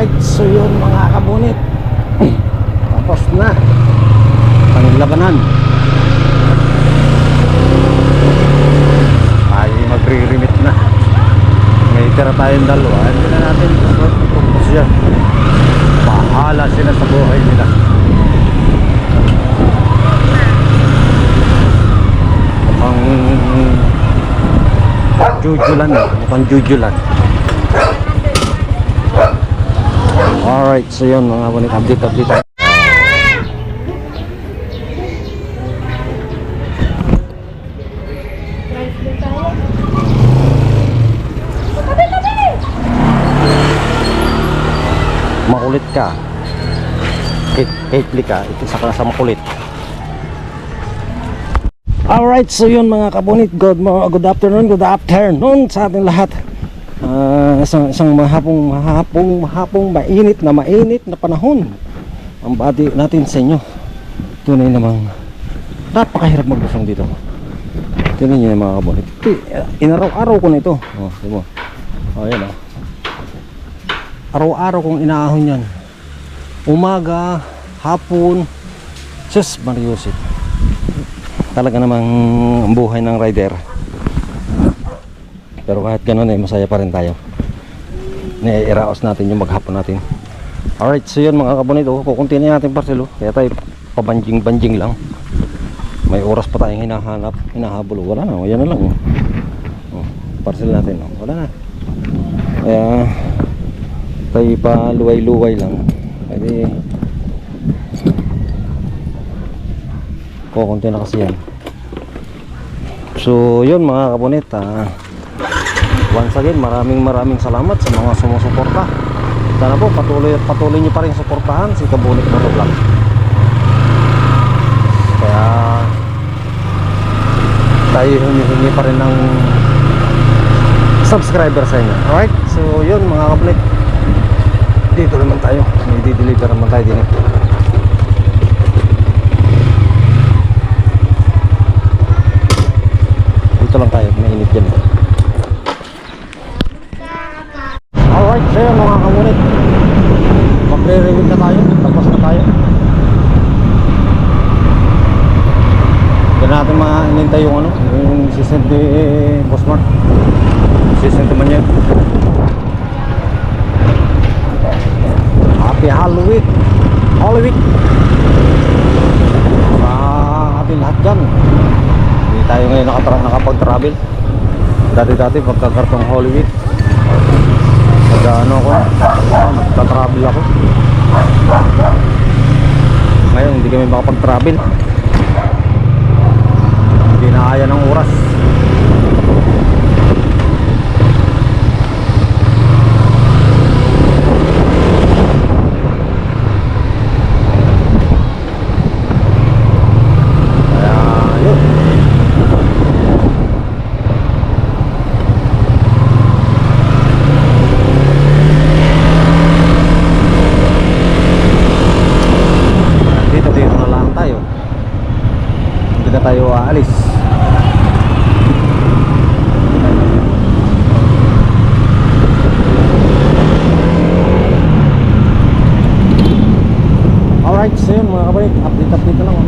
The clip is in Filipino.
Alright, so yun mga kabunit. Tapos na. Panglabanan. Tayo magre-remit na. May tira tayong dalawa. Hindi na natin. Tapos yan. Bahala sila sa buhay nila. Mukhang jujulan. Mukhang jujulan. Alright, so yun mga kabunit. Update, update. Makulit ka. Hitli ka. Ito sa sa makulit. Alright, so yun mga kabunit good, good afternoon, good afternoon sa ating lahat Ah, isang, isang mahapong mahapong mahapong mainit na mainit na panahon ang bati natin sa inyo. Tunay namang napakahirap magbusong dito. Tingnan nyo yung mga kabunit Ito, inaraw-araw ko na ito. Oh, di mo oh, yan oh. Araw-araw kong inaahon yan. Umaga, hapon sus Mariusip talaga namang ang buhay ng rider pero kahit ganun eh masaya pa rin tayo. Naiiraos natin yung maghapon natin. Alright so yun mga kabonito kukunti na natin parcelo kaya tayo pabanjing banjing lang. May oras pa tayong hinahanap hinahabol. Wala na yan na lang oh. Oh, parcel natin oh. wala na. Kaya tayo pa luway-luway lang. Pwede. Kukunti na kasi yan. So yun mga kabonit ah, once again maraming maraming salamat sa mga sumusuporta. Sana po patuloy at patuloy nyo pa rin suportahan si Kabunit Motovlog kaya tayo humihingi pa rin ng subscriber sa inyo. Alright? So yun mga kabunit dito naman tayo. May dideliver naman tayo din eh. dito lang tayo. Mainit dyan alright so yun mga kamunit magre-reward na tayo tapos na tayo. Diyan natin maanintay yung ano yung sisend ni Boss Mark. Sisend naman yan. Happy Halloween! Holy Week sa ating lahat dyan. Hindi tayo ngayon nakapag-travel. Dati-dati pagkakartong Holy Week pag ano ako ah, nagta-travel ako ngayon hindi kami makapag-travel hindi na kaya ng oras kaya yun dito dito na lang tayo hindi na tayo aalis alright so yun mga kabalik update update na lang?